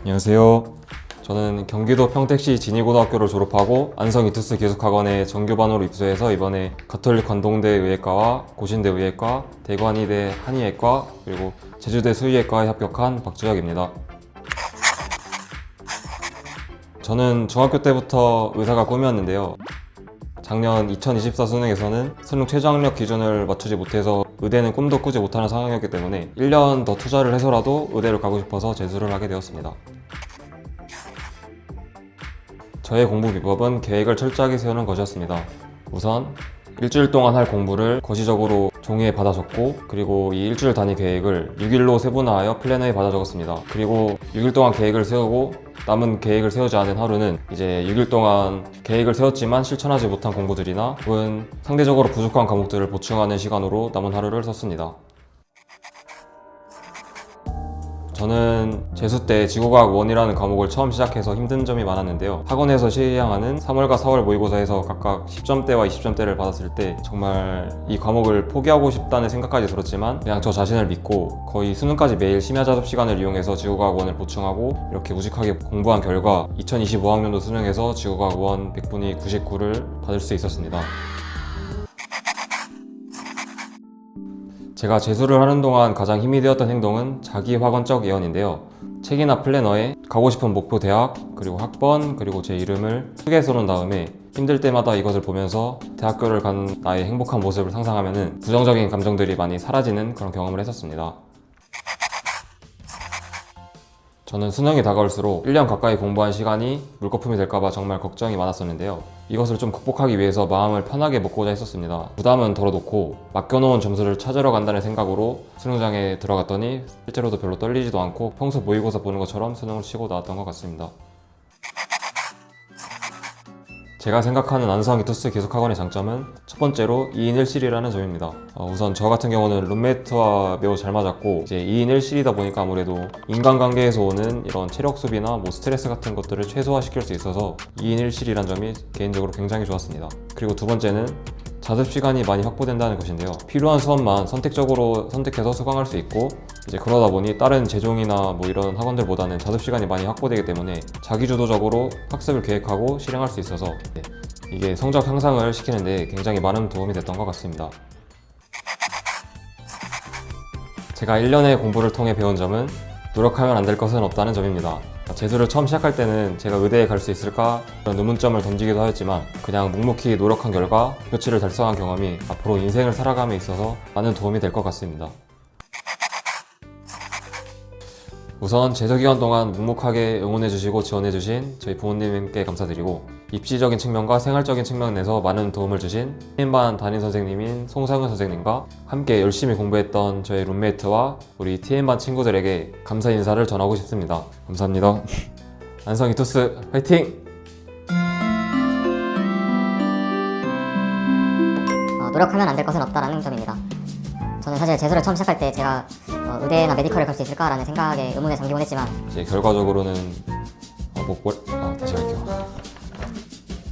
안녕하세요. 저는 경기도 평택시 진희고등학교를 졸업하고 안성 이투스 기숙학원에 정규반으로 입소해서 이번에 가톨릭 관동대 의예과와 고신대 의예과, 대관이대 한의예과, 그리고 제주대 수의예과에 합격한 박주혁입니다. 저는 중학교 때부터 의사가 꿈이었는데요. 작년 2024 수능에서는 수능 최저학력 기준을 맞추지 못해서 의대는 꿈도 꾸지 못하는 상황이었기 때문에 1년 더 투자를 해서라도 의대를 가고 싶어서 재수를 하게 되었습니다. 저의 공부 비법은 계획을 철저하게 세우는 것이었습니다. 우선 일주일 동안 할 공부를 거시적으로 종이에 받아 적고 그리고 이 일주일 단위 계획을 6일로 세분화하여 플래너에 받아 적었습니다. 그리고 6일 동안 계획을 세우고 남은 계획을 세우지 않은 하루는 이제 6일 동안 계획을 세웠지만 실천하지 못한 공부들이나 혹은 상대적으로 부족한 과목들을 보충하는 시간으로 남은 하루를 썼습니다. 저는 재수 때 지구과학 1이라는 과목을 처음 시작해서 힘든 점이 많았는데요. 학원에서 시행하는 3월과 4월 모의고사에서 각각 10점대와 20점대를 받았을 때 정말 이 과목을 포기하고 싶다는 생각까지 들었지만 그냥 저 자신을 믿고 거의 수능까지 매일 심야 자습 시간을 이용해서 지구과학 1을 보충하고 이렇게 우직하게 공부한 결과 2025학년도 수능에서 지구과학 1 100분위 99를 받을 수 있었습니다. 제가 재수를 하는 동안 가장 힘이 되었던 행동은 자기 확언적 예언인데요. 책이나 플래너에 가고 싶은 목표 대학, 그리고 학번, 그리고 제 이름을 크게 써놓은 다음에 힘들 때마다 이것을 보면서 대학교를 간 나의 행복한 모습을 상상하면 부정적인 감정들이 많이 사라지는 그런 경험을 했었습니다. 저는 수능이 다가올수록 1년 가까이 공부한 시간이 물거품이 될까봐 정말 걱정이 많았었는데요. 이것을 좀 극복하기 위해서 마음을 편하게 먹고자 했었습니다. 부담은 덜어놓고 맡겨놓은 점수를 찾으러 간다는 생각으로 수능장에 들어갔더니 실제로도 별로 떨리지도 않고 평소 모의고사 보는 것처럼 수능을 치고 나왔던 것 같습니다. 제가 생각하는 안성 이투스 기숙학원의 장점은 첫 번째로 2인 1실이라는 점입니다. 어, 우선 저 같은 경우는 룸메이트와 매우 잘 맞았고 이제 2인 1실이다 보니까 아무래도 인간관계에서 오는 이런 체력 수비나 뭐 스트레스 같은 것들을 최소화시킬 수 있어서 2인 1실이란 점이 개인적으로 굉장히 좋았습니다. 그리고 두 번째는 자습 시간이 많이 확보된다는 것인데요. 필요한 수업만 선택적으로 선택해서 수강할 수 있고 이제 그러다 보니 다른 재종이나 뭐 이런 학원들보다는 자습 시간이 많이 확보되기 때문에 자기 주도적으로 학습을 계획하고 실행할 수 있어서 네, 이게 성적 향상을 시키는데 굉장히 많은 도움이 됐던 것 같습니다. 제가 1년의 공부를 통해 배운 점은 노력하면 안 될 것은 없다는 점입니다. 재수를 처음 시작할 때는 제가 의대에 갈 수 있을까 그런 의문점을 던지기도 하였지만 그냥 묵묵히 노력한 결과 목표치를 달성한 경험이 앞으로 인생을 살아감에 있어서 많은 도움이 될 것 같습니다. 우선 재서 기간 동안 묵묵하게 응원해주시고 지원해주신 저희 부모님께 감사드리고 입시적인 측면과 생활적인 측면에서 많은 도움을 주신 TM반 담임 선생님인 송상은 선생님과 함께 열심히 공부했던 저희 룸메이트와 우리 TM반 친구들에게 감사 인사를 전하고 싶습니다. 감사합니다. 안성 이투스 화이팅! 어, 노력하면 안 될 것은 없다라는 점입니다. 저는 사실 재수를 처음 시작할 때 제가 어, 의대나 메디컬을 갈 수 있을까라는 생각에 의문에 잠기곤 했지만 이제 결과적으로는 어, 뭐, 뭐, 아, 다시 할게요.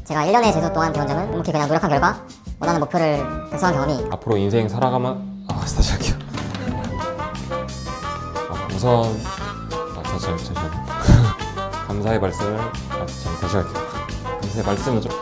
제가 1년의 재수 동안 배운 점은 묵묵히 그냥 노력한 결과 원하는 목표를 달성한 경험이 앞으로 인생 살아가면 아 다시 할게요. 아, 우선 아, 다시 할게요. 감사의 말씀을 아, 잠시 다시 할게요. 감사의 말씀은 좀